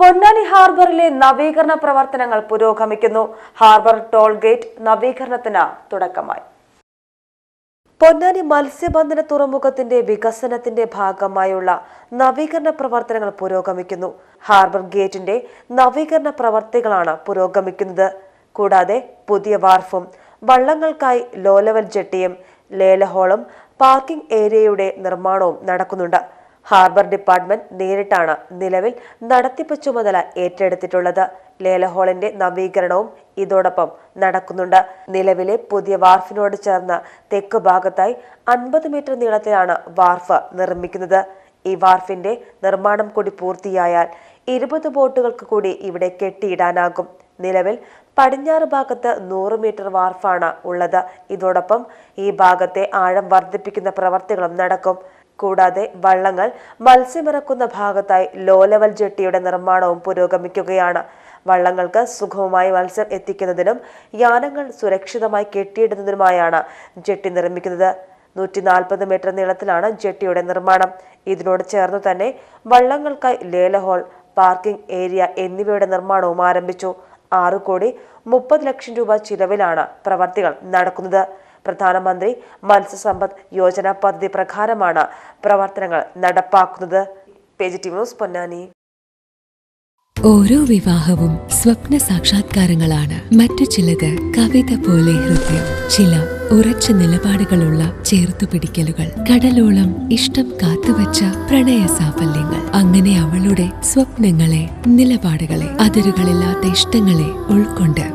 പൊന്നാനി ഹാർബറിലെ നവീകരണ പ്രവർത്തനങ്ങൾ പുരോഗമിക്കുന്നു. ഹാർബർ ടോൾ ഗേറ്റ് നവീകരണത്തിന് തുടക്കമായി. പൊന്നാനി മത്സ്യബന്ധന തുറമുഖത്തിന്റെ വികസനത്തിന്റെ ഭാഗമായുള്ള നവീകരണ പ്രവർത്തനങ്ങൾ പുരോഗമിക്കുന്നു. ഹാർബർ ഗേറ്റിന്റെ നവീകരണ പ്രവർത്തികളാണ് പുരോഗമിക്കുന്നത്. കൂടാതെ പുതിയ വാർഫും വള്ളങ്ങൾക്കായി ലോലവൽ ജെട്ടിയും ലേലഹോളും പാർക്കിംഗ് ഏരിയയുടെ നിർമ്മാണവും നടക്കുന്നുണ്ട്. ഹാർബർ ഡിപ്പാർട്ട്മെന്റ് നേരിട്ടാണ് നിലവിൽ നടത്തിപ്പ് ചുമതല ഏറ്റെടുത്തിട്ടുള്ളത്. ലേലഹോളിന്റെ നവീകരണവും ഇതോടൊപ്പം നടക്കുന്നുണ്ട്. നിലവിലെ പുതിയ വാർഫിനോട് ചേർന്ന തെക്ക് ഭാഗത്തായി അൻപത് മീറ്റർ നീളത്തിലാണ് വാർഫ് നിർമ്മിക്കുന്നത്. ഈ വാർഫിന്റെ നിർമ്മാണം കൂടി പൂർത്തിയായാൽ ഇരുപത് ബോട്ടുകൾക്ക് കൂടി ഇവിടെ കെട്ടിയിടാനാകും. നിലവിൽ പടിഞ്ഞാറ് ഭാഗത്ത് നൂറ് മീറ്റർ വാർഫാണ് ഉള്ളത്. ഇതോടൊപ്പം ഈ ഭാഗത്തെ ആഴം വർദ്ധിപ്പിക്കുന്ന പ്രവർത്തികളും നടക്കും. കൂടാതെ വള്ളങ്ങൾ മത്സ്യമിറക്കുന്ന ഭാഗത്തായി ലോ ലെവൽ ജെട്ടിയുടെ നിർമ്മാണവും പുരോഗമിക്കുകയാണ്. വള്ളങ്ങൾക്ക് സുഗമമായി മത്സ്യം എത്തിക്കുന്നതിനും യാനങ്ങൾ സുരക്ഷിതമായി കെട്ടിയിടുന്നതിനുമായാണ് ജെട്ടി നിർമ്മിക്കുന്നത്. നൂറ്റി നാൽപ്പത് മീറ്റർ നീളത്തിലാണ് ജെട്ടിയുടെ നിർമ്മാണം. ഇതിനോട് ചേർന്ന് തന്നെ വള്ളങ്ങൾക്കായി ലേലഹോൾ പാർക്കിംഗ് ഏരിയ എന്നിവയുടെ നിർമ്മാണവും ആരംഭിച്ചു. ആറു കോടി മുപ്പത് ലക്ഷം രൂപ ചിലവിലാണ് പ്രവർത്തികൾ നടക്കുന്നത്. പ്രധാനമന്ത്രി മത്സ്യസമ്പദ് യോജന പദ്ധതി പ്രകാരമാണ് പ്രവർത്തനങ്ങൾ നടപ്പാക്കുന്നത്. ന്യൂസ് പൊന്നാനി. ഓരോ വിവാഹവും സ്വപ്ന സാക്ഷാത്കാരങ്ങളാണ്. മറ്റു ചിലത് കവിത പോലെ ഹൃദയം ചില ഉറച്ച നിലപാടുകളുള്ള ചേർത്തുപിടിക്കലുകൾ കടലോളം ഇഷ്ടം കാത്തുവച്ച പ്രണയ സാഫല്യങ്ങൾ. അങ്ങനെ അവളുടെ സ്വപ്നങ്ങളെ നിലപാടുകളെ അതിരുകളില്ലാത്ത ഇഷ്ടങ്ങളെ ഉൾക്കൊണ്ട്